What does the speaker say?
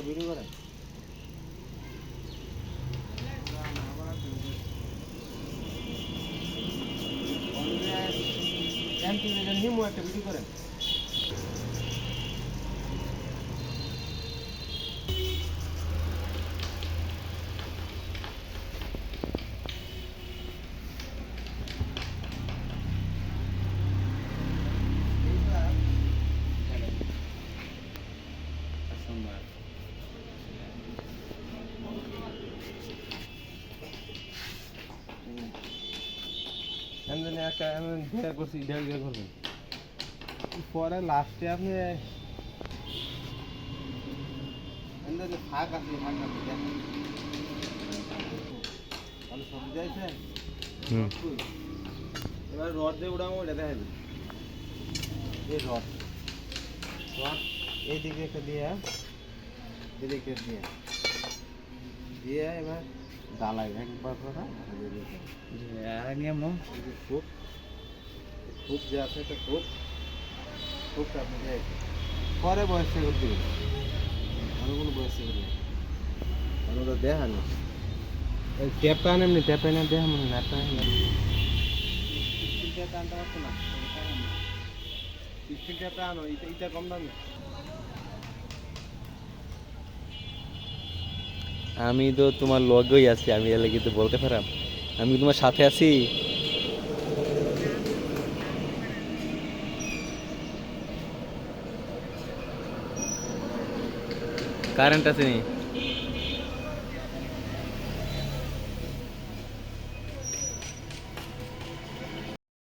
একটা ভিডিও করেন হিমু একটা ভিডিও করেন আমি একটা আমি দেখা করছি দেখা দেখা করবেন পরে লাস্টে আপনি ফাঁক আছে ফাঁক আছে সবজি আছে হুম। এবার রড দিয়ে উড়াবো দেখা যাবে এই রড। রড এইদিকে একটা দিয়ে এদিকে দিয়ে। দিয়ে এবার ডালাই একবার করা নিয়ম খুব খুব যে আছে এটা খুব খুবটা আপনি দিয়ে পরে বয়স করে দিবেন আমি কোনো বয়স ট্যাপটা আনেন এমনি না ট্যাপটা আনতে পারছ না। স্টিল ট্যাপটা আনো এটা এটা কম দামি। আমি তো তোমার লগেই আছি আমি এলে কিন্তু বলতে পারাম আমি তোমার সাথে আছি? কারেন্ট আছে নি?